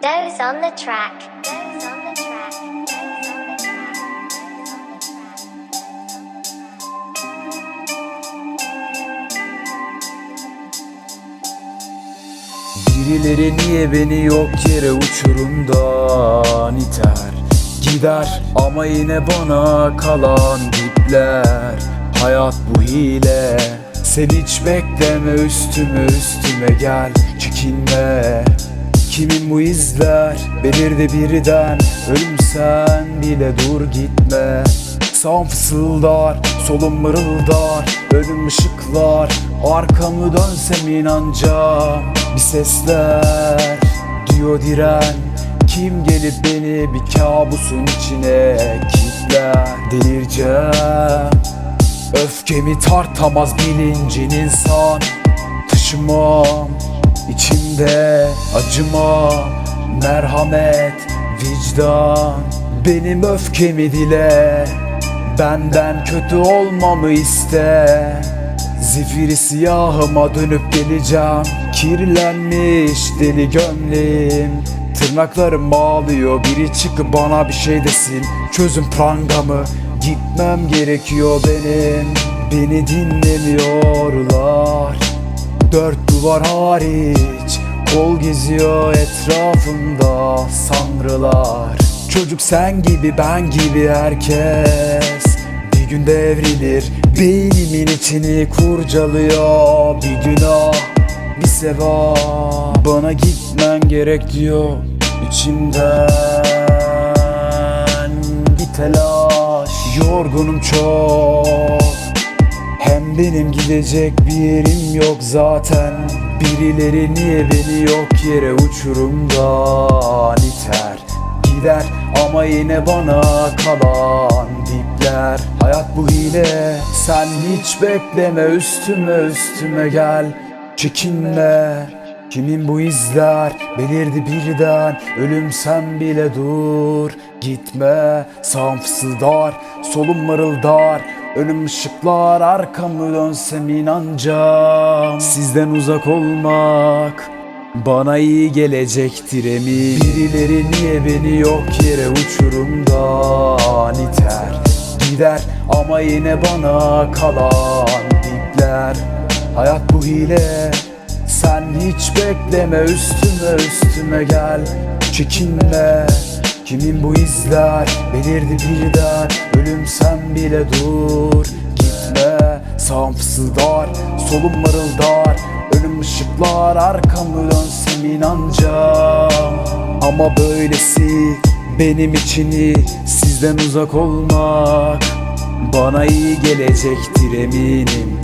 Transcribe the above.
Doze on the track. Doze on the track. Doze on the track. Doze on the track. Birileri niye beni yok yere uçurumdan iter Gider ama yine bana kalan dipler Hayat bu hile Sen hiç bekleme üstüme üstüme gel Çekinme Kimin bu izler? Belirdi birden. Ölüm sen bile dur gitme. Sağım fısıldar, solum mırıldar. Önüm ışıklar, arkamı dönsem inanacağım Bir sesler diyor diren. Kim gelip beni bir kabusun içine kilitler Delireceğim Öfkemi tartamaz bilincin insan. Taşımam içimde acıma Merhamet, vicdan. Benim öfkemi dile. Benden kötü olmamı iste. Zifiri siyahıma dönüp geleceğim. Kirlenmiş deli gömleğim Tırnaklarım bağlıyor Biri çıkıp bana bir şey desin. Çözüm prangamı Gitmem gerekiyor benim. Beni dinlemiyorlar. Dört duvar hariç. Kol geziyor etrafımda sanrılar. Çocuk sen gibi ben gibi herkes. Bir gün devrilir Beynimin içini kurcalıyor. Bir günah bir sevap Bana gitmen gerek diyor içimden. Bir telaş Yorgunum çok benim gidecek bir yerim yok zaten. Birileri niye beni yok yere uçurumdan iter? Gider ama yine bana kalan dipler. Hayat bu hile sen hiç bekleme üstüme üstüme gel. Çekinme Kimin bu izler belirdi birden. Ölüm sen bile dur Gitme. Sağım fısıldar Solum mırıldar Önüm ışıklar arkamı dönsem inanacağım. Sizden uzak olmak bana iyi gelecektir emin Birileri niye beni yok yere uçurumdan iter? Gider ama yine bana kalan dipler Hayat bu hile sen hiç bekleme üstüme üstüme gel. Çekinme Kimin bu izler? Belirdi birden Ölüm sen bile dur. Gitme. Sağım fısıldar Solum mırıldar. Önüm ışıklar. Arkamı dönsem inanacağım. Ama böylesi benim için iyi. Sizden uzak olmak Bana iyi gelecektir eminim